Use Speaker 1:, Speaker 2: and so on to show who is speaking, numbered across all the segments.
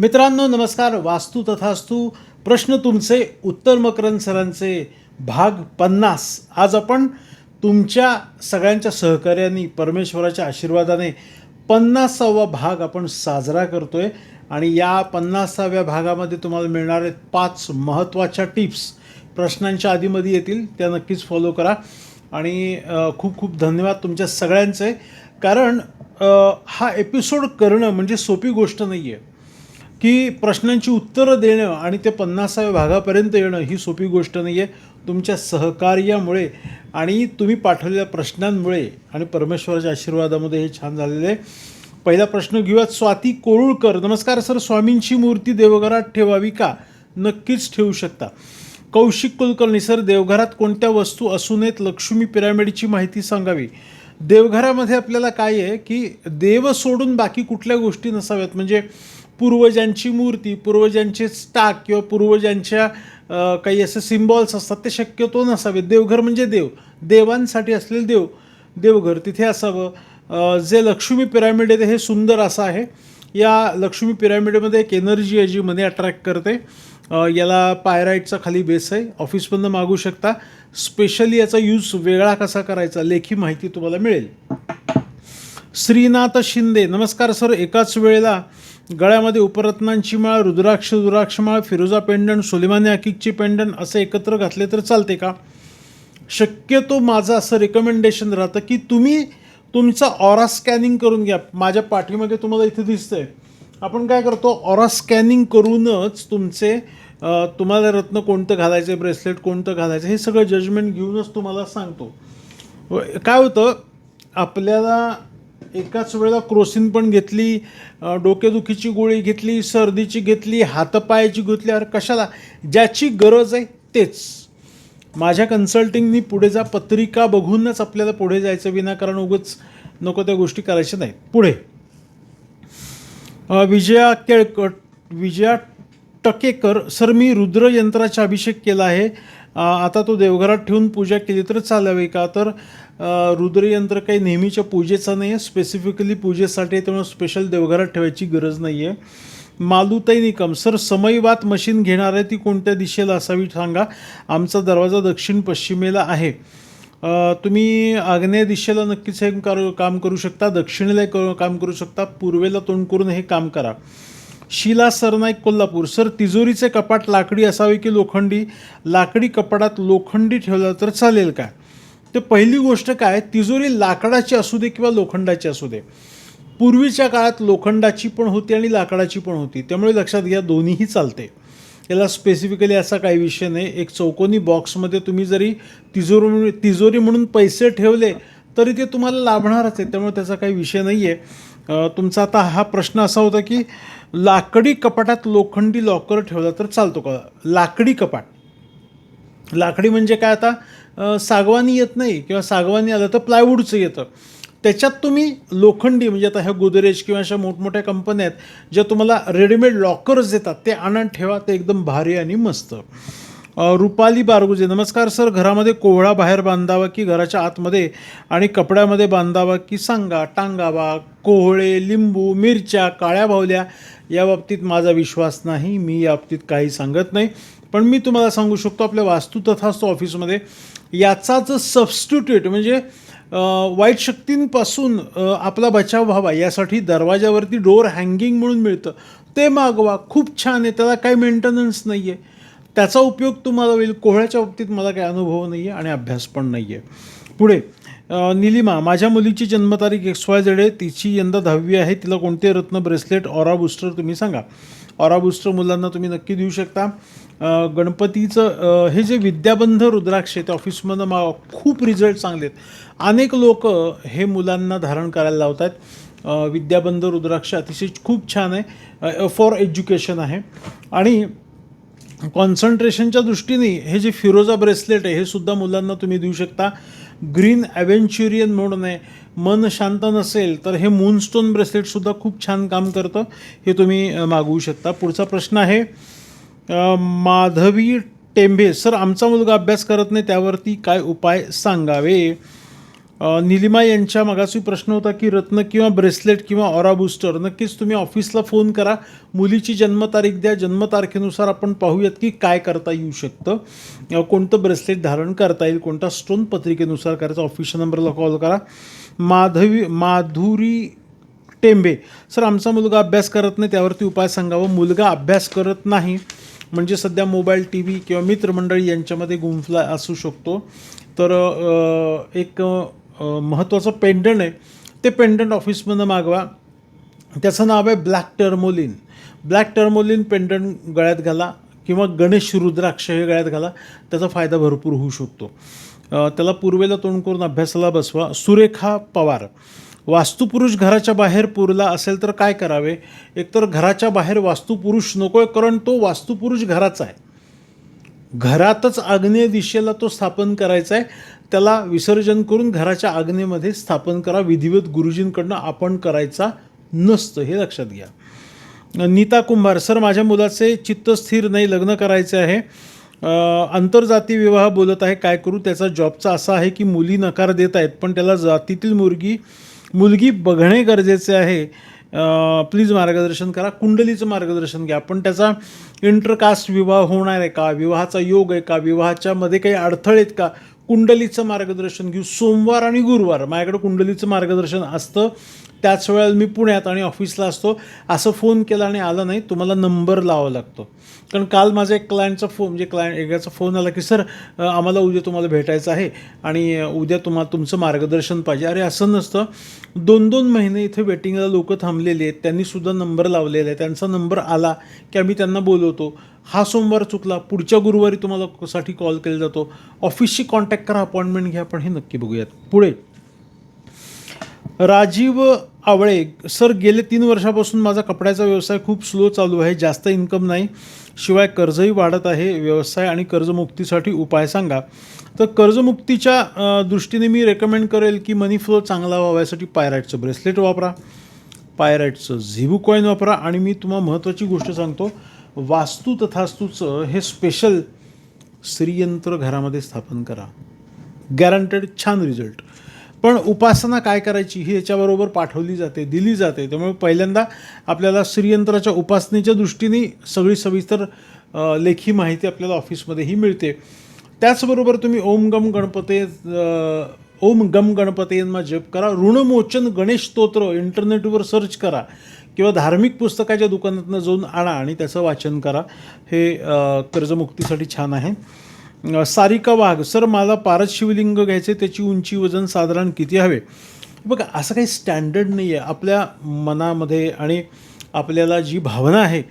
Speaker 1: मित्रांनो नमस्कार. वास्तू तथास्तू प्रश्न तुमचे उत्तर मकरंद सरांचे भाग पन्नास. आज आपण तुमच्या सगळ्यांच्या सहकार्याने परमेश्वराच्या आशीर्वादाने पन्नासावा भाग आपण साजरा करतो आहे आणि या पन्नासाव्या भागामध्ये तुम्हाला मिळणार आहेत पाच महत्त्वाच्या टिप्स. प्रश्नांच्या आधीमध्ये येतील त्या नक्कीच फॉलो करा. आणि खूप खूप धन्यवाद तुमच्या सगळ्यांचे. कारण हा एपिसोड करणं म्हणजे सोपी गोष्ट नाही आहे की प्रश्नांची उत्तरं देणं आणि ते पन्नासाव्या भागापर्यंत येणं ही सोपी गोष्ट नाही आहे तुमच्या सहकार्यामुळे आणि तुम्ही पाठवलेल्या प्रश्नांमुळे आणि परमेश्वराच्या आशीर्वादामध्ये हे छान झालेलं आहे. पहिला प्रश्न घेऊयात स्वाती कोरुळकर नमस्कार सर स्वामींची मूर्ती देवघरात ठेवावी का? नक्कीच ठेवू शकता. कौशिक कुलकर्णी सर देवघरात कोणत्या वस्तू असू नयेत लक्ष्मी पिरामिडची माहिती सांगावी. देवघरामध्ये आपल्याला काय आहे की देव सोडून बाकी कुठल्या गोष्टी नसाव्यात? म्हणजे पूर्वजांची मूर्ती पूर्वजांचे स्टाक किंवा पूर्वजांच्या काही असे सिम्बॉल्स असतात ते शक्यतो नसावे. देवघर म्हणजे देव. देवांसाठी असलेले देव देवघर. तिथे असावं. जे लक्ष्मी पिरामिड आहे हे सुंदर असं आहे. या लक्ष्मी पिरामिडमध्ये एक एनर्जी आहे जी मनी अट्रॅक्ट करते. याला पायराईटचा खाली बेस आहे. ऑफिसमधनं मागू शकता. स्पेशली याचा यूज वेगळा कसा करायचा लेखी माहिती तुम्हाला मिळेल. श्रीनाथ शिंदे. नमस्कार सर. एकाच वेळेला गळ्यामध्ये उपरत्नांची माळ रुद्राक्ष दुराक्षमाळ माळ फिरोजा पेंडण सुलिमानी अकिकची पेंडण असे एकत्र घातले तर चालते का? शक्यतो माझं असं रिकमेंडेशन राहतं की तुम्ही तुमचा ऑरा स्कॅनिंग करून घ्या. माझ्या पाठीमागे तुम्हाला इथे दिसतंय. आपण काय करतो? ऑरा स्कॅनिंग करूनच तुमचे तुम्हाला रत्न कोणतं घालायचं ब्रेसलेट कोणतं घालायचं हे सगळं जजमेंट घेऊनच तुम्हाला सांगतो. काय होतं? आपल्याला एकाच वेळेला क्रोसिन पण घेतली डोकेदुखीची गोळी घेतली सर्दीची घेतली हातपायाची घेतली अरे कशाला? ज्याची गरज आहे तेच. माझ्या कन्सल्टिंगनी पुढे जा पत्रिका बघूनच आपल्याला पुढे जायचं विनाकारण उगच नको त्या गोष्टी करायच्या नाहीत. पुढे. विजया केळकट विजया टकेकर सर मी रुद्र यंत्राचा अभिषेक केला आहे. आता तो देवघरात ठेवून पूजा केली तर चालावी का? तर रुद्रयंत्र काही नेहमीच्या पूजेचा नाही आहे स्पेसिफिकली पूजेसाठी त्यामुळे स्पेशल देवघरात ठेवायची गरज नाही आहे मालुताई निकम सर समयवात मशीन घेणार आहे ती कोणत्या दिशेला असावी सांगा? आमचा दरवाजा दक्षिण पश्चिमेला आहे. तुम्ही आग्नेय दिशेला नक्कीच हे कर काम करू शकता दक्षिणेला क- काम करू शकता पूर्वेला तोंड करून हे काम करा. शिला सरनाईक कोल्हापूर. सर तिजोरीचे कपाट लाकडी असावे की लोखंडी? लाकडी कपाटात लोखंडी ठेवलं तर चालेल का? तर पहिली गोष्ट काय? तिजोरी लाकडाची असू दे किंवा लोखंडाची असू दे. पूर्वीच्या काळात लोखंडाची पण होती आणि लाकडाची पण होती. त्यामुळे लक्षात घ्या दोन्हीही चालते. याला स्पेसिफिकली असा काही विषय नाही. एक चौकोनी बॉक्समध्ये तुम्ही जरी तिजोरी तिजोरी म्हणून पैसे ठेवले तरी ते तुम्हाला लाभणारच आहे. त्यामुळे त्याचा काही विषय नाही आहे तुमचा आता हा प्रश्न असा होता की लाकडी कपाटात लोखंडी लॉकर ठेवला तर चालतो का? लाकडी कपाट. लाकडी म्हणजे काय आता? सागवानी येत नाही किंवा सागवानी आलं तर प्लायवूडचं येतं. त्याच्यात तुम्ही लोखंडी म्हणजे आता ह्या गोदरेज किंवा अशा मोठमोठ्या कंपन्या आहेत ज्या तुम्हाला रेडीमेड लॉकर्स देतात ते आणून ठेवा ते एकदम भारी आणि मस्त. रुपाली बारगुजे नमस्कार सर. घरामध्ये कोहळा बाहेर बांधावा की घराच्या आतमध्ये? आणि कपड्यामध्ये बांधावा की सांगा टांगावा कोहळे लिंबू मिरच्या काळ्या भावल्या या बाबतीत माझा विश्वास नाही. मी या बाबतीत काही सांगत नाही. पण मी तुम्हाला सांगू शकतो आपल्या वास्तू तथास्तू ऑफिसमध्ये याचाच सबस्टिट्यूट म्हणजे वाईट शक्तींपासून आपला बचाव व्हावा यासाठी दरवाजावरती डोअर हँगिंग म्हणून मिळतं. ते मागवा. खूप छान आहे. त्याला काही मेंटेनन्स नाही आहे त्याचा उपयोग तुम्हाला होईल. कोहळ्याच्या बाबतीत मला काही अनुभव नाही आहे आणि अभ्यास पण नाही आहे पुढे निलिमा माझ्या मुलीची जन्मतारीख एक्स वाय झेड आहे. तिची यंदा दहावी आहे. तिला कोणते रत्न ब्रेसलेट ऑरा बूस्टर तुम्ही सांगा. ऑरा बूस्टर मुलांना तुम्ही नक्की देऊ शकता. गणपतीचं हे जे विद्याबंध रुद्राक्ष आहे ते ऑफिसमधनं मा खूप रिझल्ट चांगले आहेत. अनेक लोक हे मुलांना धारण करायला लावतात विद्याबंध रुद्राक्ष अतिशय खूप छान आहे. फॉर एज्युकेशन आहे. आणि कॉन्सन्ट्रेशनच्या दृष्टीने हे जे फिरोजा ब्रेसलेट आहे हे सुद्धा मुलांना तुम्ही देऊ शकता. ग्रीन ॲव्हेंच्युरियन म्हणून आहे. मन शांत नसेल तर हे मूनस्टोन ब्रेसलेटसुद्धा खूप छान काम करतं. हे तुम्ही मागवू शकता. पुढचा प्रश्न आहे माधवी टेंभे. सर आमचा मुलगा अभ्यास करत नाही त्यावरती काय उपाय सांगावे? निलिमा यांच्या मगाशी प्रश्न होता की रत्न किंवा ब्रेसलेट किंवा ऑरा बूस्टर नक्कीच तुम्ही ऑफिसला फोन करा. मुलीची जन्मतारीख द्या. जन्मतारखेनुसार आपण पाहूयात की काय करता येऊ शकतं. कोणतं ब्रेसलेट धारण करता येईल? कोणता स्टोन पत्रिकेनुसार करायचं? ऑफिसच्या नंबरला कॉल करा. माधवी माधुरी टेंबे. सर आमचा मुलगा अभ्यास करत नाही. त्यावरती उपाय सांगावं. मुलगा अभ्यास करत नाही. म्हणजे सध्या मोबाईल टी व्ही किंवा मित्रमंडळी यांच्यामध्ये गुंफला असू शकतो. तर एक महत्त्वाचं पेंडंट आहे. ते पेंडंट ऑफिसमधनं मागवा. त्याचं नाव आहे black tourmaline black tourmaline pendant गळ्यात घाला किंवा गणेश रुद्राक्ष हे गळ्यात घाला. त्याचा फायदा भरपूर होऊ शकतो. त्याला पूर्वेला तोंड करून अभ्यासाला बसवा. सुरेखा पवार. वास्तुपुरुष घराच्या बाहेर पुरला असेल तर काय करावे? एकतर घराच्या बाहेर वास्तुपुरुष नको आहे कारण तो वास्तुपुरुष घराचा आहे. घरातच आग्नेय दिशेला तो स्थापन करायचा आहे. त्याला विसर्जन करून घराच्या आग्नेमध्ये स्थापन करा. विधिवत गुरुजींकडनं आपण करायचा नसतं हे लक्षात घ्या. नीता कुंभार सर माझ्या मुलाचे चित्त स्थिर नाही लग्न करायचे आहे. आंतरजाती विवाह बोलत आहे. काय करू? त्याचा जॉबचा असा आहे की मुली नकार देत आहेत पण त्याला जातीतील मुलगी मुलगी बघणे गरजेचे आहे. प्लीज मार्गदर्शन करा. कुंडलीचं मार्गदर्शन घ्या. पण त्याचा इंटरकास्ट विवाह होणार आहे का? विवाहाचा योग आहे का? विवाहाच्यामध्ये काही अडथळे आहेत का? कुंडलीचं मार्गदर्शन घेऊ. सोमवार आणि गुरुवार. माझ्याकडे कुंडलीचं मार्गदर्शन असतं. त्याच वेळेला मी पुण्यात आणि ऑफिसला असतो. असं फोन केला आणि आला नाही. तुम्हाला नंबर लावावा लागतो. कारण काल माझा एक क्लायंटचा फोन म्हणजे क्लायंट एकाचा फोन आला की सर आम्हाला उद्या तुम्हाला भेटायचं आहे आणि उद्या तुम्हाला तुमचं मार्गदर्शन पाहिजे. अरे असं नसतं. दोन दोन महिने इथे वेटिंगला लोक थांबलेली आहेत. त्यांनीसुद्धा नंबर लावलेला आहे. त्यांचा नंबर आला की आम्ही त्यांना बोलवतो. हा सोमवार चुकला पुढच्या गुरुवारी तुम्हाला साठी कॉल केला जातो? ऑफिसशी कॉन्टॅक्ट करा अपॉइंटमेंट घ्या पण हे नक्की बघूयात. पुढे. राजीव आवळे सर गेले तीन वर्षापासून माझा कपड्याचा व्यवसाय खूप स्लो चालू आहे जास्त इन्कम नाही. शिवाय कर्जही वाढत आहे. व्यवसाय आणि कर्जमुक्तीसाठी उपाय सांगा. तर कर्जमुक्तीच्या दृष्टीने मी रेकमेंड करेल की मनी फ्लो चांगला व्हावा यासाठी पायराईटचं ब्रेसलेट वापरा. पायराईटचं झिबू कॉईन वापरा. आणि मी तुम्हाला महत्त्वाची गोष्ट सांगतो. वास्तू तथास्तूचं हे स्पेशल श्रीयंत्र घरामध्ये स्थापन करा. गॅरंटेड छान रिझल्ट पण उपासना काय करायची? ही याच्याबरोबर पाठवली जाते दिली जाते. त्यामुळे पहिल्यांदा आपल्याला श्रीयंत्राच्या उपासनेच्या दृष्टीने सगळी सविस्तर लेखी माहिती आपल्याला ऑफिसमध्येही मिळते. त्याचबरोबर तुम्ही ओम गम गणपते ओम गम गणपतेंना जप करा. ऋणमोचन गणेश स्तोत्र इंटरनेटवर सर्च करा. किंवा धार्मिक पुस्तकाच्या दुकानातनं जाऊन आणा आणि त्याचं वाचन करा. हे कर्जमुक्तीसाठी छान आहे. सारिका वाघ सर मला पारद शिवलिंग घ्यायचे त्याची उंची वजन साधारण किती हवे? बघा असं काही स्टँडर्ड नाही आहे आपल्या मनामध्ये आणि आपल्याला जी भावना आहे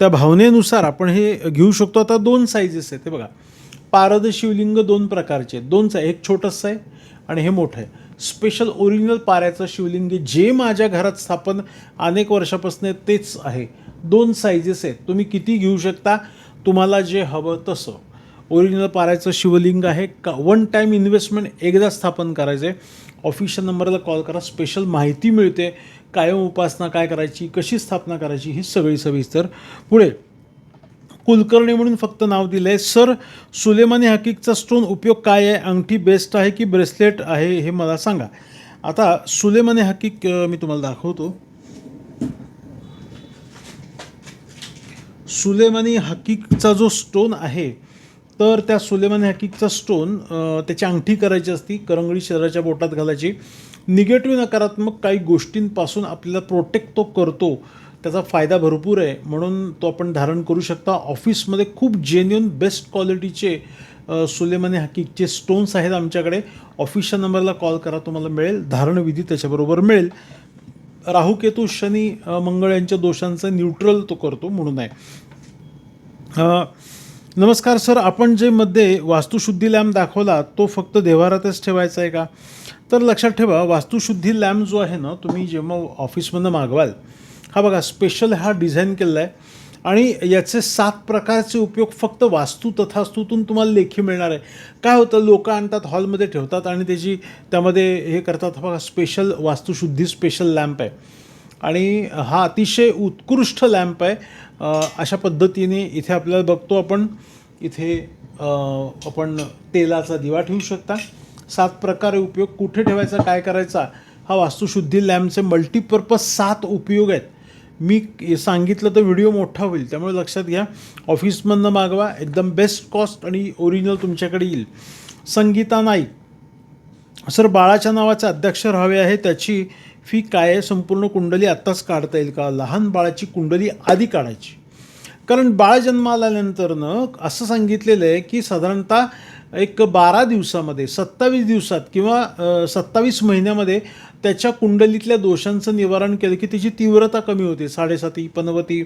Speaker 1: त्या भावनेनुसार आपण हे घेऊ शकतो. आता दोन साईजेस आहेत. ते बघा. पारद शिवलिंग दोन प्रकारचे आहेत. आहे एक छोटंसं आहे आणि हे मोठं आहे. स्पेशल ओरिजिनल पाऱ्याचं शिवलिंग जे माझ्या घरात स्थापन अनेक वर्षापासून तेच आहे. दोन साईजेस आहेत. तुम्ही किती घेऊ शकता? तुम्हाला जे हवं तसं. ओरिजिनल पाऱ्याचं शिवलिंग आहे. का वन टाईम इन्व्हेस्टमेंट एकदा स्थापन करायचं आहे ऑफिशियल नंबरला कॉल करा. स्पेशल माहिती मिळते. कायम उपासना काय करायची? कशी स्थापना करायची? ही सगळी सविस्तर पुढे. कुलकर्णी म्हणून फक्त नाव दिलं आहे सर सुलेमानी हकीकचा स्टोन उपयोग काय आहे? अंगठी बेस्ट आहे की ब्रेसलेट आहे हे मला सांगा. आता सुलेमानी हकीक मी तुम्हाला दाखवतो. सुलेमानी हकीकचा जो स्टोन आहे तर त्या सुलेमानी हकीकचा स्टोन त्याची अंगठी करायची असती करंगळी शरीराच्या बोटात घालायची. निगेटिव्ह नकारात्मक काही गोष्टींपासून आपल्याला प्रोटेक्ट तो करतो. त्याचा फायदा भरपूर आहे. म्हणून तो आपण धारण करू शकता. ऑफिसमध्ये खूप जेन्युन बेस्ट क्वालिटीचे सुलेमाने हकीकचे स्टोन्स आहेत आमच्याकडे. ऑफिसच्या नंबरला कॉल करा तुम्हाला मिळेल. धारणविधी त्याच्याबरोबर मिळेल. राहू केतू शनी मंगळ यांच्या दोषांचं न्यूट्रल तो करतो म्हणून आहे. नमस्कार सर आपण जे मध्ये वास्तुशुद्धी लॅम्प दाखवला तो फक्त देवारातच ठेवायचा आहे का? तर लक्षात ठेवा वास्तुशुद्धी लॅम्प जो आहे ना तुम्ही जेव्हा ऑफिसमधनं मागवाल हा बघा स्पेशल हा डिझाईन केलेला आहे आणि याचे सात प्रकारचे उपयोग फक्त वास्तू तथास्तूतून तुम्हाला लेखी मिळणार आहे. काय होतं लोक आणतात हॉलमध्ये ठेवतात आणि त्याची त्यामध्ये हे करतात बघा स्पेशल वास्तुशुद्धी स्पेशल लॅम्प आहे. आणि हा अतिशय उत्कृष्ट लॅम्प आहे. अशा पद्धतीने इथे आपल्याला बघतो आपण इथे आपण तेलाचा दिवा ठेवू शकता. सात प्रकारे उपयोग. कुठे ठेवायचा काय करायचा? हा वास्तुशुद्धी लॅम्पचे मल्टीपर्पज सात उपयोग आहेत. मी सांगितलं तर व्हिडिओ मोठा होईल त्यामुळे लक्षात घ्या. ऑफिसमधनं मागवा एकदम बेस्ट कॉस्ट आणि ओरिजिनल तुमच्याकडे येईल. संगीता नाईक. सर बाळाच्या नावाचे अध्यक्षर हवे आहे त्याची फी काय आहे? संपूर्ण कुंडली आत्ताच काढता येईल का? लहान बाळाची कुंडली आधी काढायची. कारण बाळ जन्माला आल्यानंतरनं असं सांगितलेलं आहे की साधारणतः एक बारा दिवसामध्ये सत्तावीस दिवसात किंवा सत्तावीस महिन्यामध्ये त्याच्या कुंडलीतल्या दोषांचं निवारण केलं की त्याची तीव्रता कमी होते. साडेसाती पनवती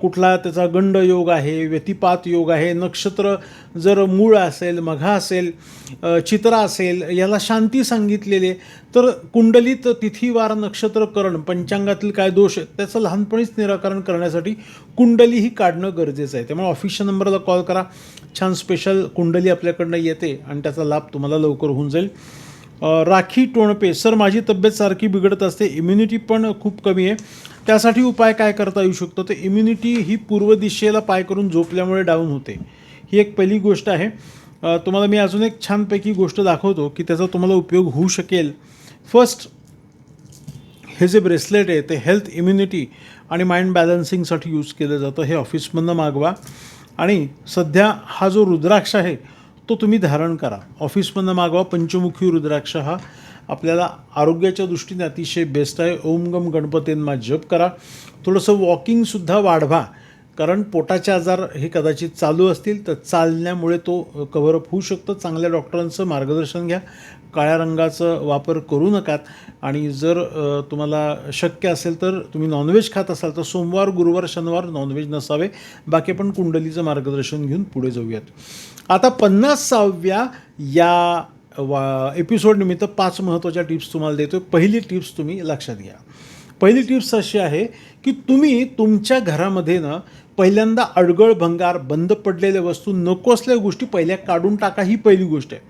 Speaker 1: कुठला त्याचा गंड योग आहे व्यतिपात योग आहे नक्षत्र जर मूळ असेल मघा असेल चित्र चित्रा असेल याला शांती सांगितलेली तर कुंडलीत तिथीवार नक्षत्रकरण पंचांगातील काय दोष आहेत त्याचं लहानपणीच निराकरण करण्यासाठी कुंडली ही काढणं गरजेचं आहे. त्यामुळे ऑफिसच्या नंबरला कॉल करा. छान स्पेशल कुंडली आपल्याकडनं येते आणि त्याचा लाभ तुम्हाला लवकर होऊन जाईल. राखी टोणपे सर माझी तब्येत सारखी बिघडत असते इम्युनिटी पण खूप कमी आहे. त्यासाठी उपाय काय करता येऊ शकतो? तर इम्युनिटी ही पूर्व दिशेला पाय करून झोपल्यामुळे डाऊन होते. ही एक पहिली गोष्ट आहे. तुम्हाला मी अजून एक छानपैकी गोष्ट दाखवतो की त्याचा तुम्हाला उपयोग होऊ शकेल. फर्स्ट हे जे ब्रेसलेट आहे ते हेल्थ इम्युनिटी आणि माइंड बॅलन्सिंगसाठी यूज केलं जातं. हे ऑफिसमधनं मागवा. आणि सध्या हा जो रुद्राक्ष आहे तो तुम्ही धारण करा. ऑफिसमधनं मागवा पंचमुखी रुद्राक्ष हा. आपल्याला आरोग्याच्या दृष्टीने अतिशय बेस्ट आहे. ओम गम गणपतींना जप करा. थोडंसं वॉकिंगसुद्धा वाढवा. कारण पोटाचे आजार हे कदाचित चालू असतील तर चालण्यामुळे तो कव्हरअप होऊ शकतं. चांगल्या डॉक्टरांचं मार्गदर्शन घ्या. काळ्या रंगाचं वापर करू नकात. आणि जर तुम्हाला शक्य असेल तर तुम्ही नॉनव्हेज खात असाल तर सोमवार गुरुवार शनिवार नॉनव्हेज नसावे. बाकी आपण कुंडलीचं मार्गदर्शन घेऊन पुढे जाऊयात. आता पन्नासाव्या या वा एपिसोडनिमित्त पाच महत्त्वाच्या टिप्स तुम्हाला देतो पहिली टिप्स तुम्ही लक्षात घ्या. पहिली टिप्स अशी आहे की तुम्ही तुमच्या घरामध्ये ना पहिल्यांदा अडगळ भंगार बंद पडलेल्या वस्तू नको असलेल्या गोष्टी पहिल्या काढून टाका ही पहिली गोष्ट आहे.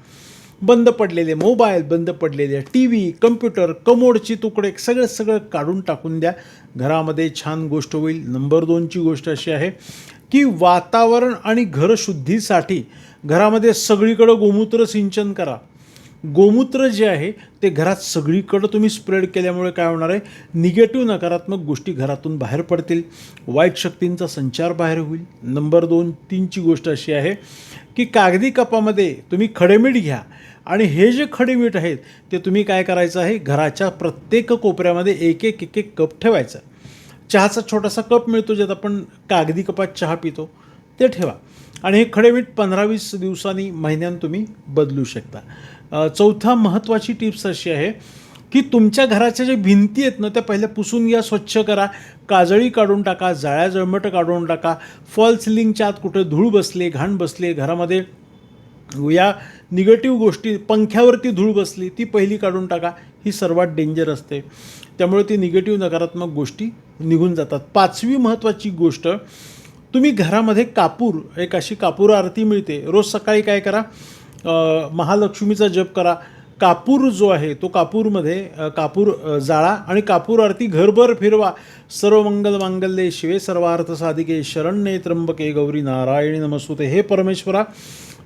Speaker 1: बंद पडलेले मोबाईल बंद पडलेले टी व्ही कम्प्युटर कमोडची तुकडे सगळं सगळं काढून टाकून द्या. घरामध्ये छान गोष्ट होईल. नंबर दोनची गोष्ट अशी आहे की वातावरण आणि घरशुद्धीसाठी घरामध्ये सगळीकडं गोमूत्र सिंचन करा. गोमूत्र जे आहे ते घरात सगळीकडं तुम्ही स्प्रेड केल्यामुळे काय होणार आहे? निगेटिव्ह नकारात्मक गोष्टी घरातून बाहेर पडतील. वाईट शक्तींचा संचार बाहेर होईल. नंबर दोन तीनची गोष्ट अशी आहे की कागदी कपामध्ये तुम्ही खडेमीठ घ्या. आणि हे जे खडेमीठ आहेत ते तुम्ही काय करायचं आहे? घराच्या प्रत्येक कोपऱ्यामध्ये एक एक एक एक कप ठेवायचा. चहाचा छोटासा कप मिळतो ज्यात आपण कागदी कपात चहा पितो. ते ठेवा. आणि हे खडे मीठ पंधरा वीस दिवसांनी महिन्यान तुम्ही बदलू शकता. चौथा महत्त्वाची टिप्स अशी आहे की तुमच्या घराच्या ज्या भिंती आहेत ना त्या पहिल्या पुसून घ्या स्वच्छ करा. काजळी काढून टाका जाळ्या जळमट काढून टाका. फॉल सिलिंगच्या आत कुठे धूळ बसले घाण बसले घरामध्ये या निगेटिव्ह गोष्टी पंख्यावरती धूळ बसली ती पहिली काढून टाका. ही सर्वात डेंजर असते. त्यामुळे ती निगेटिव्ह नकारात्मक गोष्टी निघून जातात. पाचवी महत्त्वाची गोष्ट तुम्ही घरामध्ये कापूर एक अशी कापूर आरती मिळते. रोज सकाळी काय करा? महालक्ष्मीचा जप करा. कापूर जो आहे तो कापूरमध्ये कापूर जाळा आणि कापूर आरती घरभर फिरवा. सर्व मंगल मांगल्ये शिवे. सर्वार्थ साधिके शरण्ये त्र्यंबके गौरी नारायणी नमस्ते. हे परमेश्वरा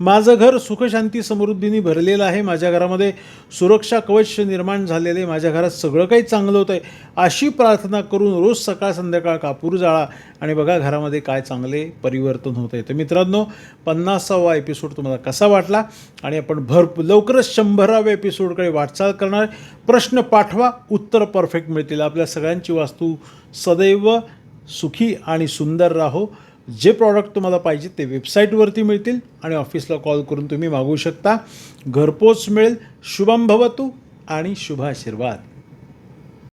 Speaker 1: माझं घर सुखशांती समृद्धीने भरलेलं आहे. माझ्या घरामध्ये सुरक्षा कवच निर्माण झालेले आहे. माझ्या घरात सगळं काही चांगलं होतं आहे अशी प्रार्थना करून रोज सकाळ संध्याकाळ कापूर जाळा. आणि बघा घरामध्ये काय चांगले परिवर्तन होत आहे तर मित्रांनो पन्नासावा एपिसोड तुम्हाला कसा वाटला? आणि आपण भर लवकरच शंभराव्या एपिसोडकडे वाटचाल करणार. प्रश्न पाठवा उत्तर परफेक्ट मिळतील. आपल्या सगळ्यांची वास्तू सदैव सुखी आणि सुंदर राहो. जे प्रॉडक्ट तुम्हाला पाहिजे ते वेबसाईटवरती मिळतील आणि ऑफिसला कॉल करून तुम्ही मागवू शकता. घरपोच मिळेल. शुभम भवतू आणि शुभ आशीर्वाद.